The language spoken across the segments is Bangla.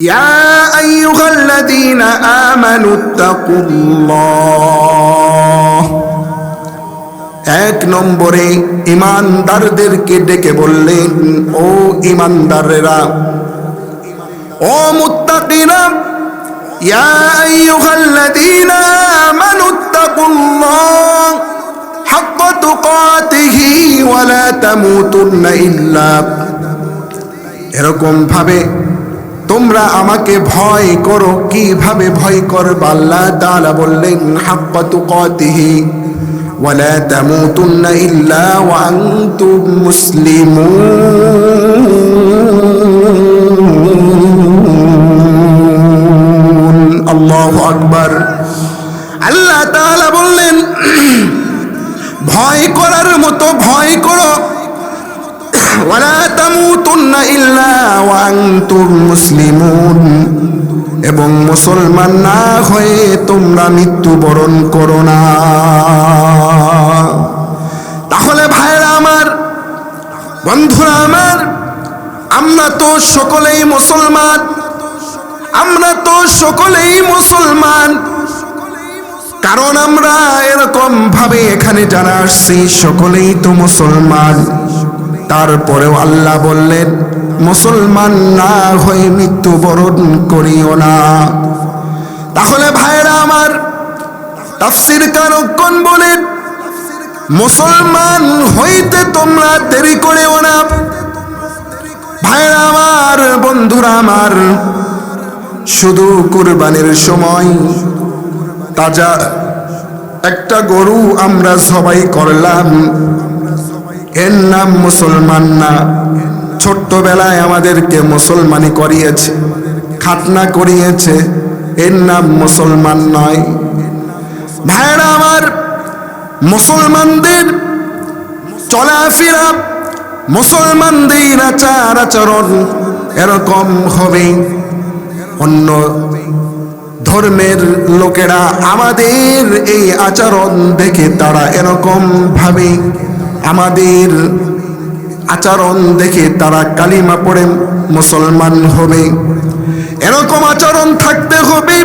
يا أيها الذين آمنوا اتقوا الله এক নম্বরে ইমানদারদেরকে ডেকে বললেন ও ইমানদারেরা ও মুত্তাকিরা ইয়া আইয়ুহাল্লাযীনা আমানু তাকুল্লাহ হাক্কা তুকাতিহি ওয়া লা তামুতুন্না ইল্লা এরকম ভাবে তোমরা আমাকে ভয় করো, কীভাবে ভয় করবা? আল্লাহ তাআলা বললেন হাক্কা ওয়ালা তামুতুন্না ইল্লা ওয়া আনতুম মুসলিমুন। আল্লাহু আকবার। আল্লাহ তাআলা বললেন, ভয় করার মতো ভয় করো ওয়ালা তামুতুন্না ইল্লা ওয়া মুসলিমুন। এবং মুসলমান না হয়ে তোমরা মৃত্যুবরণ করো না। তাহলে ভাইরা আমার, বন্ধুরা আমার, আমরা তো সকলেই মুসলমান, আমরা তো সকলেই মুসলমান। কারণ আমরা এরকম ভাবে এখানে যারা আসছি, সকলেই তো মুসলমান। তারপরেও আল্লাহ বললেন, মুসলমান না হয়ে মৃত্যুবরণ করিও না। তাহলে ভাইরা আমার তাফসির কারকন বলেন, মুসলমান হইতে তোমরা দেরি করেও না। ভাইরা আমার, বন্ধুরা আমার, শুধু কুরবানির সময় তাজা একটা গরু আমরা সবাই করলাম। এর নাম মুসলমান না। ছোট্টবেলায় আমাদেরকে মুসলমানি করিয়েছে, খাতনা করিয়েছে, এর নাম মুসলমান নয়। ভাইরা আমার, মুসলমানদের চলাফেরা, মুসলমানদের আচার আচরণ এরকম হবে। অন্য ধর্মের লোকেরা আমাদের এই আচরণ দেখে তারা এরকম ভাবে আমাদের আচরণ দেখে তারা কালিমা পড়ে মুসলমান হবে। এরকম আচরণ থাকতে হবে।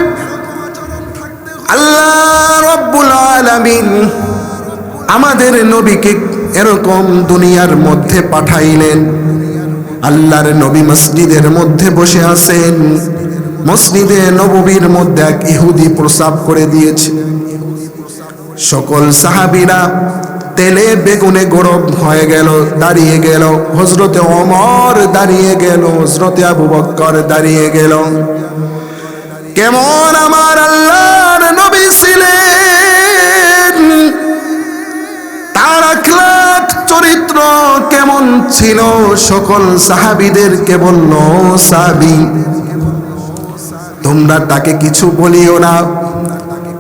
আল্লাহ রব্বুল আলামিন আমাদের নবীকে এরকম দুনিয়ার মধ্যে পাঠাইলেন। আল্লাহর নবী মসজিদের মধ্যে বসে আছেন। মসজিদে নববীর মধ্যে এক ইহুদি প্রসাব করে দিয়েছে। সকল সাহাবিরা তেলে বেগুনে গরম হয়ে গেল, দাঁড়িয়ে গেল। হজরতে অমর দাঁড়িয়ে গেল হজরতে আবু বক্কর দাঁড়িয়ে গেল। কেমন আমার আল্লাহর নবী ছিলেন? তার আখলাক, চরিত্র কেমন ছিল? সকল সাহাবিদেরকে বলল, সাহাবি, তোমরা তাকে কিছু বলিও না।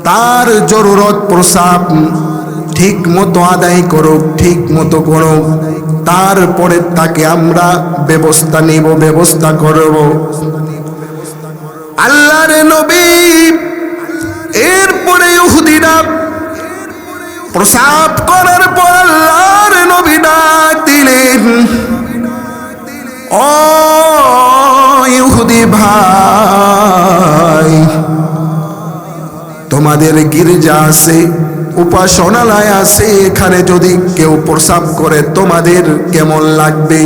তার জরুরত প্রসাব ঠিক মতো আদায় করো ঠিক মতো করো তারপরে তাকে আমরা ব্যবস্থা নিব, ব্যবস্থা করব। আল্লাহর নবী, এরপরে ইহুদিরা প্রসাব করার পর আল্লাহর নবী ডাক দিলেন। ও ইহুদি ভাই, তোমাদের গির্জা আছে উপাসনালয় আছে এখানে যদি কেউ প্রসাব করে, তোমাদের কেমন লাগবে?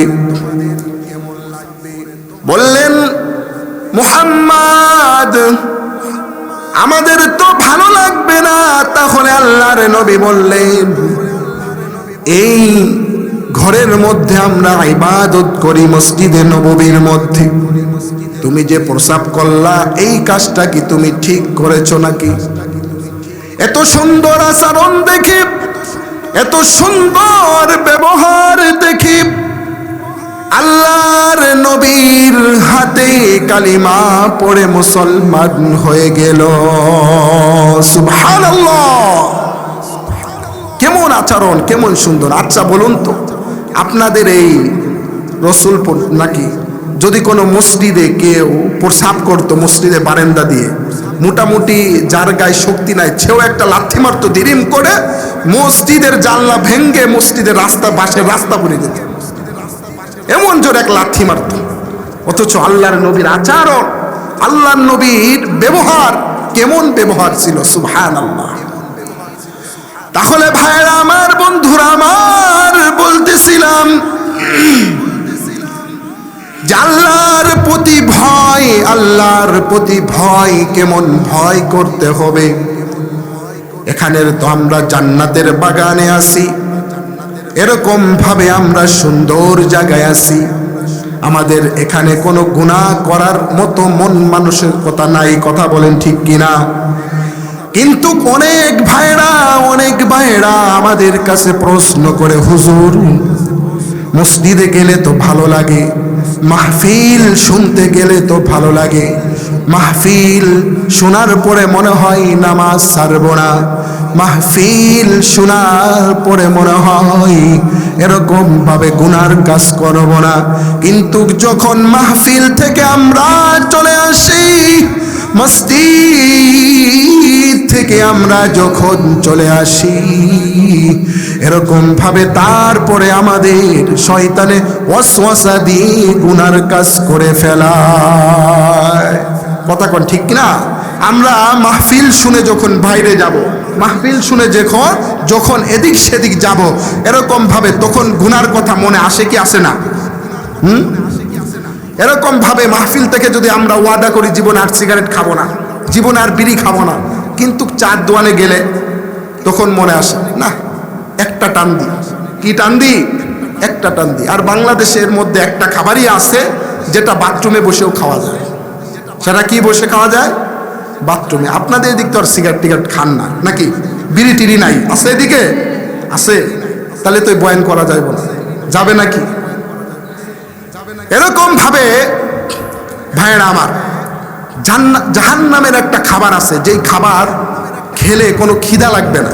বললেন, মুহাম্মদ, আমাদের তো ভালো লাগবে না। তাহলে আল্লাহর নবী বললেন, এই ঘরের মধ্যে আমরা ইবাদত করি, মসজিদে নববীর মধ্যে। তুমি যে প্রসাব করলা, এই কাজটা কি তুমি ঠিক করেছ নাকি? এত সুন্দর আচরণ দেখি, এত সুন্দর ব্যবহার দেখি। আল্লাহর নবীর হাতে কালিমা পড়ে মুসলমান হয়ে গেল। কেমন আচরণ, কেমন সুন্দর। আচ্ছা বলুন তো, আপনাদের এই রসুলপুর নাকি যদি কোনো মসজিদে কেউ প্রসাব করতো, মসজিদে বারেন্দা দিয়ে মোটামুটি যার গায়ে শক্তি নাই, সেও একটা লাথি মারত, দিরিম করে মসজিদের জানলা ভেঙ্গে মসজিদের রাস্তা বাসের রাস্তা পড়ে দিত এমন জোর এক লাথি মারত। অথচ আল্লাহর নবীর আচরণ, আল্লাহর নবীর ব্যবহার কেমন ব্যবহার ছিল সুভান আল্লাহ তাহলে ভাইরা আল্লাহর প্রতি ভয়, আল্লাহর প্রতি ভয়, কেমন ভয় করতে হবে? এখানের তো আমরা জান্নাতের বাগানে আছি। এরকম ভাবে আমরা সুন্দর জায়গায় আছি। আমাদের এখানে কোনো গুনাহ করার মতো মন মানুষের কথা নাই, কথা বলেন ঠিক কিনা? কিন্তু অনেক ভাইরা অনেক ভাইরা আমাদের কাছে প্রশ্ন করে, হুজুর মসজিদে গেলে তো ভালো লাগে, মাহফিল শুনতে গেলে তো ভালো লাগে। মাহফিল শোনার পরে মনে হয় নামাজ ছাড়ব না। মাহফিল শোনার পরে মনে হয় এরকম ভাবে গুনার কাজ করব না। কিন্তু যখন মাহফিল থেকে আমরা চলে আসি মসজিদ থেকে আমরা যখন চলে আসি, এরকম ভাবে তারপরে আমাদের শয়তানে ওয়াসওয়াসা দিয়ে গুনার কাজ করে ফেলায়। কথা কোন ঠিক না আমরা মাহফিল শুনে যখন বাইরে যাব, মাহফিল শুনে যখন যখন এদিক সেদিক যাব, এরকম ভাবে তখন গুনার কথা মনে আসে কি আসে না? হুম? এরকম ভাবে মাহফিল থেকে যদি আমরা ওয়াদা করি, জীবন আর সিগারেট খাব না, জীবন আর বিড়ি খাব না। কিন্তু চার দোয়ানে গেলে তখন মনে আসে, না, একটা টান দি। কি টান দি? একটা টান দি। আর বাংলাদেশের মধ্যে একটা খাবারই আছে, যেটা বাথরুমে বসেও খাওয়া যায়। সেটা কি বসে খাওয়া যায়? বাথরুমে। আপনাদের এদিক তো আর সিগারেট টিগারেট খান না, নাকি? বিড়ি টিড়ি নাই। আছে এদিকে? আছে। তাহলে তো বয়ান করা যায় না। যাবে নাকি? এরকম ভাবে ভাইয়েরা আমার জাহান নামের একটা খাবার আছে, যেই খাবার খেলে কোনো খিদা লাগবে না,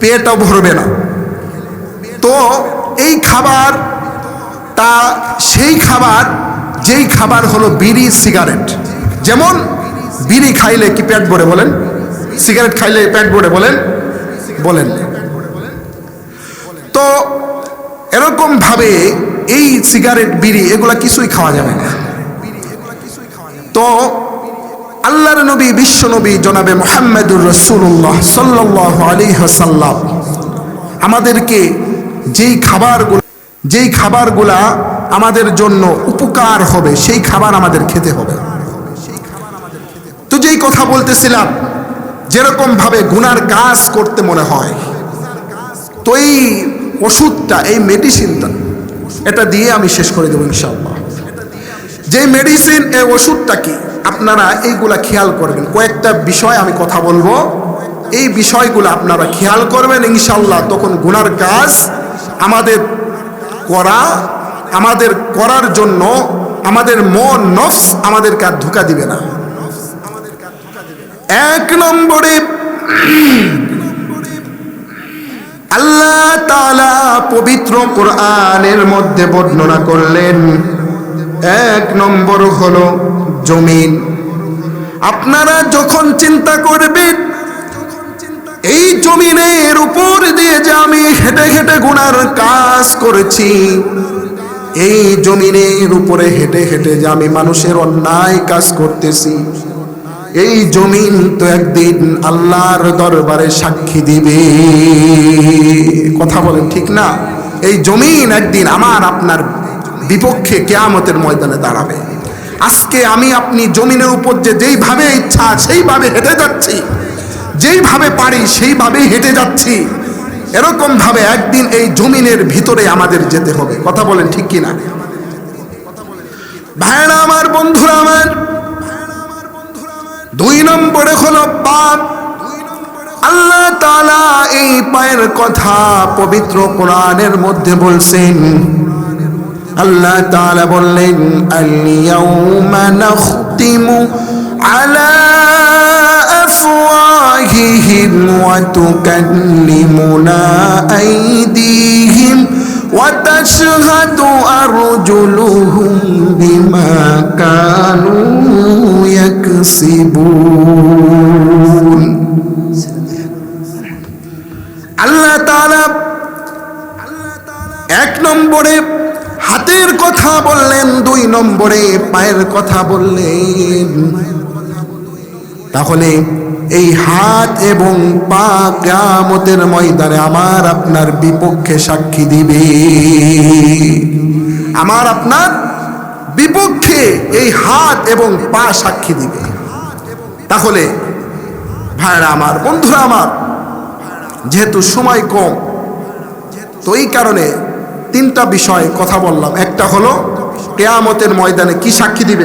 পেটও ভরবে না। তো এই খাবার, তা সেই খাবার, যেই খাবার হলো বিড়ি, সিগারেট। যেমন বিড়ি খাইলে কি পেট ভরে বলেন? সিগারেট খাইলে পেট ভরে বলেন? বলেন। তো এরকম ভাবে এই সিগারেট, বিড়ি, এগুলা কিছুই খাওয়া যাবে না। তো আল্লাহর নবী, বিশ্ব নবী জনাবে মোহাম্মদুর রসুল্লাহ সাল্লাহ আলী হাসাল্লাম আমাদেরকে যেই খাবারগুলো যেই খাবারগুলা আমাদের জন্য উপকার হবে, সেই খাবার আমাদের খেতে হবে। তো যেই কথা বলতেছিলাম যেরকম ভাবে গুনার কাজ করতে মনে হয়, তো এই ওষুধটা, এই মেডিসিনটা এটা দিয়ে আমি শেষ করে দেবো ইনশাআল্লাহ। যে মেডিসিন এই ওষুধটা কি? আপনারা এইগুলা খেয়াল করবেন। কয়েকটা বিষয় আমি কথা বলব। এই বিষয়গুলো আপনারা খেয়াল করবেন ইনশাল্লাহ তখন গুনার কাজ আমাদের করা, আমাদের করার জন্য আমাদের মন, নফস আমাদেরকে আর ধোকা দিবে না। এক নম্বরে আল্লাহ তালা পবিত্র কোরআনের মধ্যে বর্ণনা করলেন। এক নম্বর হলো জমিন। আপনারা যখন চিন্তা করবেন, এই জমিনের উপর দিয়ে যে আমি হেঁটে হেঁটে গুনার কাজ করেছি, এই জমিনের উপরে হেঁটে হেঁটে যে আমি মানুষের অন্যায় কাজ করতেছি এই জমিন তো একদিন আল্লাহর দরবারে সাক্ষী দিবে। কথা বলেন ঠিক না? এই জমিন একদিন আমার, আপনার বিপক্ষে কেয়ামতের ময়দানে দাঁড়াবে। আজকে আমি আপনি জমিনের উপর যে যেইভাবে ইচ্ছা সেইভাবে হেঁটে যাচ্ছি। যেইভাবে পারি সেইভাবেই হেঁটে যাচ্ছি। এরকম ভাবে একদিন এই জমিনের ভিতরে আমাদের যেতে হবে। কথা বলেন ঠিক কিনা? ভাইরা আমার বন্ধুরা, আমার দুই নম্বরে হলো পাপ। আল্লাহ তালা এই পায়ের কথা পবিত্র কোরআনের মধ্যে বলছেন। আল্লাহ তালা বললেন, আল-ইয়াউমা নাখতিমু আলা আফওয়াহিহিম ওয়া তুকাল্লিমুনা আইদিহিম ওয়া তাশহাদু আরজুলুহুম আল্লাহ এক নম্বরে হাতের কথা বললেন, দুই নম্বরে পায়ের কথা বললেন। তাহলে এই হাত এবং পা কেয়ামতের ময়দানে আমার আপনার বিপক্ষে সাক্ষী দিবে। আমার আপনার বিপক্ষে এই হাত এবং পা সাক্ষী দিবে। তাহলে ভাইরা আমার, বন্ধুরা আমার, যেহেতু সময় কম, তো এই কারণে তিনটা বিষয় কথা বললাম। একটা হলো, কেয়ামতের ময়দানে কি সাক্ষী দিবে?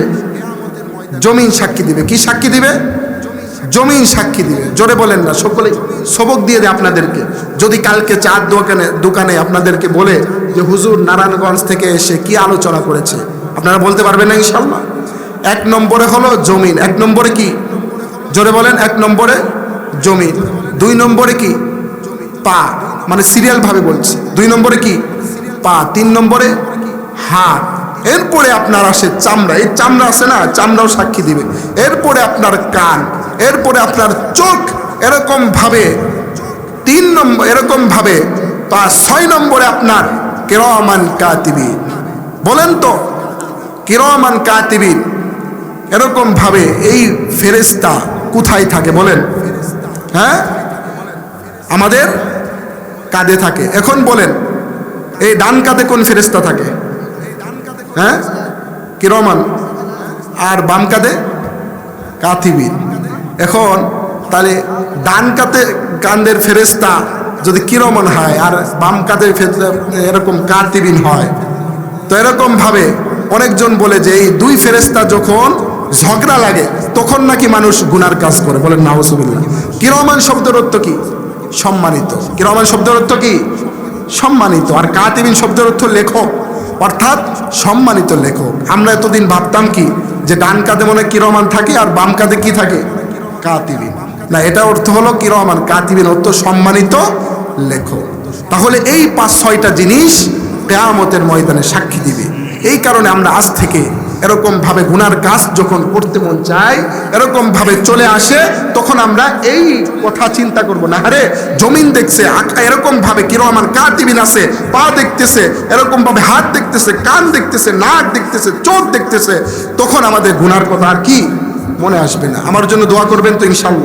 জমিন সাক্ষী দিবে। কি সাক্ষী দিবে? জমিন সাক্ষী দিবে। জোরে বলেন না সকলে সবক দিয়ে দেয় আপনাদেরকে। যদি কালকে চার দোকানে দোকানে আপনাদেরকে বলে যে, হুজুর, নারায়ণগঞ্জ থেকে এসে কি আলোচনা করেছে? আপনারা বলতে পারবেন না ইনশাল্লাহ এক নম্বরে হলো জমিন। এক নম্বরে কি? জোরে বলেন, এক নম্বরে জমিন। দুই নম্বরে কি? পা। মানে সিরিয়াল ভাবে বলছি। দুই নম্বরে কি? পা। তিন নম্বরে হাত। এরপরে আপনার আসে চামড়া। এই চামড়া আছে না? চামড়াও সাক্ষী দিবে। এরপরে আপনার কান। এরপরে আপনার চোখ। এরকম ভাবে তিন নম্বর, এরকম ভাবে। পা ছয় নম্বরে আপনার কেরমান কাতিবি। বলেন তো। কেরমান কাতিবিন। এরকম ভাবে এই ফেরেস্তা কোথায় থাকে বলেন? হ্যাঁ? আমাদের কাঁধে থাকে। এখন বলেন, এই ডান কাঁধে কোন ফেরেস্তা থাকে? হ্যাঁ? কিরমান। আর বাম কাঁধে কাথিবিন এখন তাহলে ডান কাঁধে কান্দের ফেরেস্তা যদি কিরমন হয় আর বাম কাঁধে এরকম কাতিবিন হয়, তো এরকম ভাবে অনেকজন বলে যে এই দুই ফেরেস্তা যখন ঝগড়া লাগে, তখন নাকি মানুষ গুনার কাজ করে। বলেন নাহসুবিল্লা কিরমান শব্দের অর্থ কি? সম্মানিত। কিরমান শব্দের অর্থ কি? সম্মানিত। আর কাতিবিন শব্দের অর্থ লেখক। অর্থাৎ সম্মানিত লেখক। আমরা এতদিন ভাবতাম কি? যে ডান কাঁধে মনে কিরমান থাকে আর বাম কাঁধে কি থাকে? কাতিবিন। না, এটা অর্থ হলো কিরমান। কাতিবিন অর্থ সম্মানিত লেখক। তাহলে এই পাঁচ ছয়টা জিনিস কেয়ামতের ময়দানে সাক্ষী দিবে। এই কারণে আমরা আজ থেকে এরকম ভাবে গুনার কাজ যখন করতে মন চায়, এরকম ভাবে চলে আসে, তখন আমরা এই কথা চিন্তা করব না। আরে, জমিন দেখছে আকা এরকম ভাবে কীরকম আমার কাতিবিন আছে পা দেখতেছে, এরকম ভাবে হাত দেখতেছে, কান দেখতেছে, নাক দেখতেছে, চোখ দেখতেছে, তখন আমাদের গুনার কথা আর কি মনে আসবে না। আমার জন্য দোয়া করবেন তো ইনশাল্লাহ